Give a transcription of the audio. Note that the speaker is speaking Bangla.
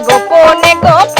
গোপনে গোপনে